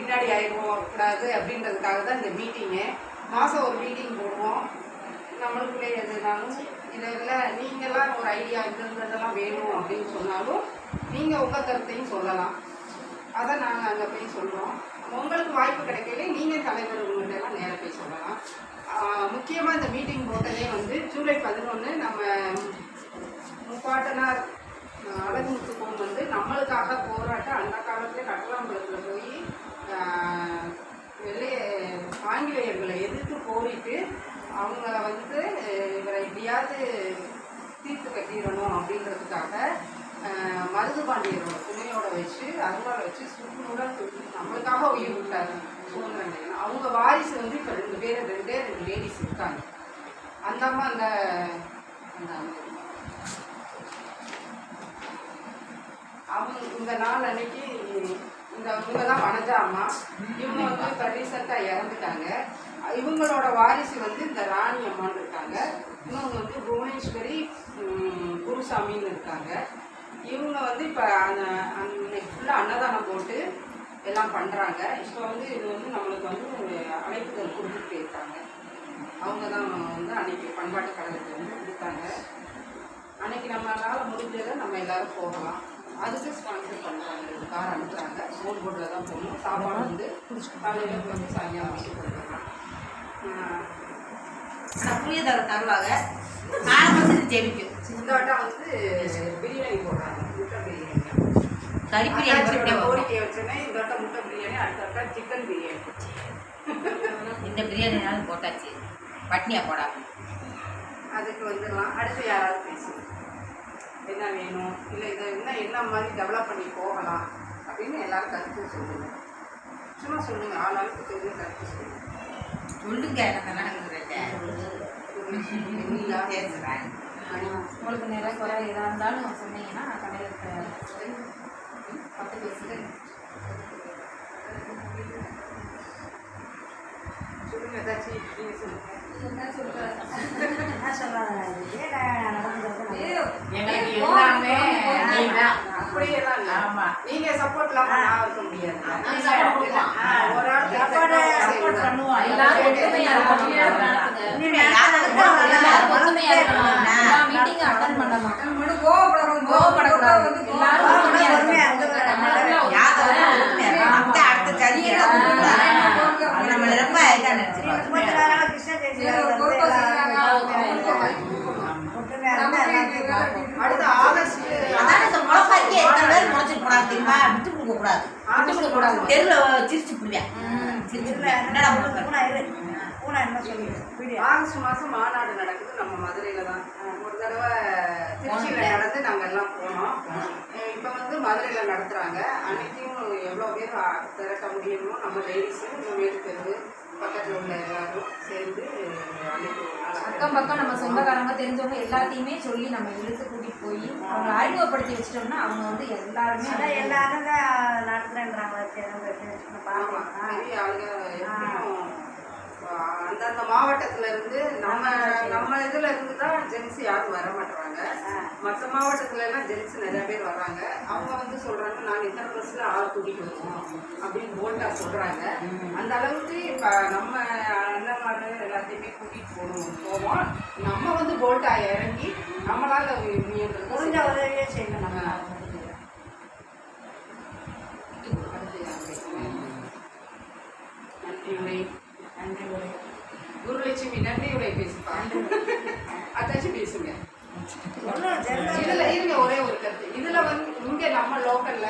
பின்னாடி ஆயிடுவோம் கூடாது அப்படின்றதுக்காக தான் இந்த மீட்டிங்கு மாதம் ஒரு மீட்டிங் போடுவோம். நம்மளுக்குள்ளே எதுனாலும் இதெல்லாம் நீங்களாம் ஒரு ஐடியா இருந்ததெல்லாம் வேணும் அப்படின்னு சொன்னாலும் நீங்கள் உங்கள் கருத்தையும் சொல்லலாம். அதை நாங்கள் அங்கே போய் சொல்கிறோம் உங்களுக்கு வாய்ப்பு கிடைக்கல நீங்கள் தலைவர் உங்கள்கிட்டலாம் நேராக போய் சொல்லலாம். முக்கியமாக இந்த மீட்டிங் போட்டதே வந்து ஜூலை பதினொன்று நம்ம முப்பாட்டனார் அஹ், அழகுமுத்து வந்து நம்மளுக்காக போகிற அவங்க வந்து இவரை எப்படியாவது தீர்த்து கட்டிடணும் அப்படின்றதுக்காக மருதுபாண்டியரோட துணையோட வச்சு அருவாளை வச்சு சுக்குநூறாக தூக்கி நம்மளுக்காக உயிர் விட்டாரு சுதந்திரன் அவங்க வாரிசு வந்து இப்போ ரெண்டு பேர் ரெண்டே ரெண்டு லேடிஸ் இருக்காங்க. அந்த அம்மா அந்த அந்த அவங்க இந்த நாள் அன்னைக்கு இந்த இவங்க தான் வனஜா அம்மா. இவங்க வந்து இப்போ ரீசெண்டாக இறந்துட்டாங்க. இவங்களோட வாரிசு வந்து இந்த ராணி அம்மான்னு இருக்காங்க. இன்னொன்று வந்து புவனேஸ்வரி குருசாமின்னு இருக்காங்க. இவங்க வந்து இப்போ அந்த அன்னைக்கு ஃபுல்லாக அன்னதானம் போட்டு எல்லாம் பண்ணுறாங்க இப்போ வந்து இது வந்து நம்மளுக்கு வந்து அழைப்புதல் கொடுத்துட்டு போயிருக்காங்க. அவங்க தான் வந்து அன்னைக்கு பண்பாட்டு கழகத்தை வந்து கொடுத்தாங்க. அன்னைக்கு நம்மளால முடிஞ்சதை நம்ம எல்லாரும் போகலாம். அதுக்கு ஸ்பான்சர் பண்ணுறாங்க கார் அனுப்புகிறாங்க மூணு போட்டில் தான் போகணும் சாப்பாடு வந்து காலையில் கொஞ்சம் சாயங்காலம் வச்சு ஆனால் புளிய தர தருவாங்க. காலம் வந்து ஜெபிக்கும். வட்டம் வந்து பிரியாணி போடுறாங்க. முட்டை பிரியாணி. கறி பிரியாணி. கோரிக்கை வச்சோன்னே இந்த வட்டம் முட்டை பிரியாணி அடுத்த வட்டம் சிக்கன் பிரியாணி. இந்த பிரியாணினாலும் போட்டாச்சு. பட்னியா போடாம அதுக்கு வந்துடலாம். அடுத்து யாராவது பேசுங்க என்ன வேணும். இல்லை இதை இன்னும் என்ன மாதிரி டெவலப் பண்ணி போகலாம் அப்படின்னு எல்லாரும் கருத்து சொல்லுங்க. சும்மா சொல்லுங்க ஆளாளுக்கு தெரிஞ்ச கருத்து சொல்லுங்க. சொல்லுங்க பேசுகிறேன் உங்களுக்கு நிறைய குறை எதாக இருந்தாலும் சொன்னீங்கன்னா கடையில் பத்து பேசுகிறேன் சொல்லுங்க ஏதாச்சும் நீங்க சொல்லுங்க. எங்களுக்கு எல்லாமே நீதான். அப்படியெல்லாம் இல்லை. ஆமா. நீங்க சப்போர்ட் இல்லாம நான் இருக்க முடியாது. நாங்க support பண்ணுவோம். ஆ, ஒரு ஆள் Support support பண்ணுவோம். எல்லாரும் ஒற்றுமையா இருக்கணும். இனிமே யாராவது எல்லாரும் ஒத்துமையா இருக்கணும் எல்லா மீட்டிங்கும் அட்டன் பண்ணலாம் கோவப்படக்கூடாது. எல்லாரும் ஒத்துமையா இருக்கணும். யாராவது ஒற்றுமையா இருக்கணும். அடுத்த அடுத்த கரியெல்லாம் கொடுக்கக்கூடாது. அது நம்மளை ரொம்ப இதா நினைச்சுப்பாங்க. விட்டு கொடுக்க கூடாது. விட்டு கொடுக்க கூடாது. தெருல சிரிச்சு புடுவேன். என்னடா முளைப்பாக்கி? ஆகஸ்ட் மாசம் மாநாடு நடக்குது. நம்ம மதுரையில தான். ஒரு தடவை திருச்சியில? நடந்து நாங்க எல்லாம் போனோம். இப்ப வந்து மதுரையில நடத்துறாங்க. அன்னைக்கும் எவ்வளவு பேர் திரட்ட முடியுமோ நம்ம லேடிஸ் வீடு தெருவு பக்கத்துல உள்ள எல்லாரும் சேர்ந்து அன்னைக்கு ஒரு நாள் அக்கம் பக்கம் நம்ம சொந்தக்காரங்க தெரிஞ்சவங்க எல்லாத்தையுமே சொல்லி நம்ம இழுத்து கூட்டிட்டு போய் அவங்க அறிமுகப்படுத்தி வச்சிட்டோம்னா அவங்க வந்து எல்லாருமே ஆமா பெரிய ஆளுங்க எப்படியும் அஹ் அந்தந்த மாவட்டத்துல இருந்து நம்ம நம்ம இதுல இருந்து தான் ஜென்ஸ் யாரும் வர மாட்டாங்க மற்ற மாவட்டத்துல எல்லாம் ஜென்ஸ் நிறைய பேர் வர்றாங்க. அவங்க வந்து சொல்றாங்க நாங்க இத்தனை பஸ்ல ஆளை கூட்டிட்டு வருவோம் அப்படின்னு போல்டா சொல்றாங்க. அந்த அளவுக்கு இப்ப நம்ம அண்ணன்மாரு எல்லாத்தையுமே கூட்டிட்டு போகணும். போவோம். நம்ம வந்து போல்டா இறங்கி நம்மளால முடிஞ்ச உதவியே செய்யணும் நம்ம? நன்றி உரை நன்றி உரை குருலட்சுமி நன்றி உரை பேசுப்பா அதாச்சும் பேசுங்க. இதுல இருங்க ஒரே ஒரு கருத்து. இதுல வந்து இங்க நம்ம லோக்கல்ல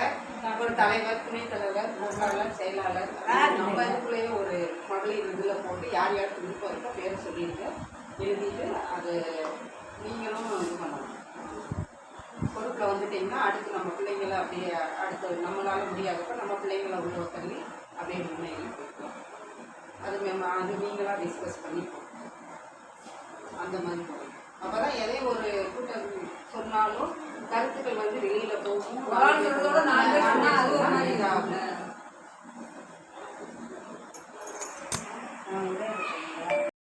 ஒரு தலைவர் துணைத் தலைவர் பொருளாளர் செயலாளர் நம்ம இதுக்குள்ளேயே ஒரு மகளிர் இதுல போட்டு யார் யாருக்கு விருப்பம் இருக்கோ பேர் சொல்லிடுங்க எழுதிட்டு அது நீங்களும் இது பண்ணலாம். பொறுப்பில் வந்துட்டீங்கன்னா அடுத்து நம்ம பிள்ளைங்களை அப்படியே அடுத்து நம்மளால முடியாதப்ப நம்ம பிள்ளைங்களை உள்ள தள்ளி அப்படியே முன்னேறி போய்க்கலாம் அது மேம் அது நீங்களாக டிஸ்கஸ் பண்ணிப்போம் அந்த மாதிரி அப்போ தான் எதையும் ஒரு கூட்டம் சொன்னாலும் கருத்துக்கள் வந்து வெளியில போகும்.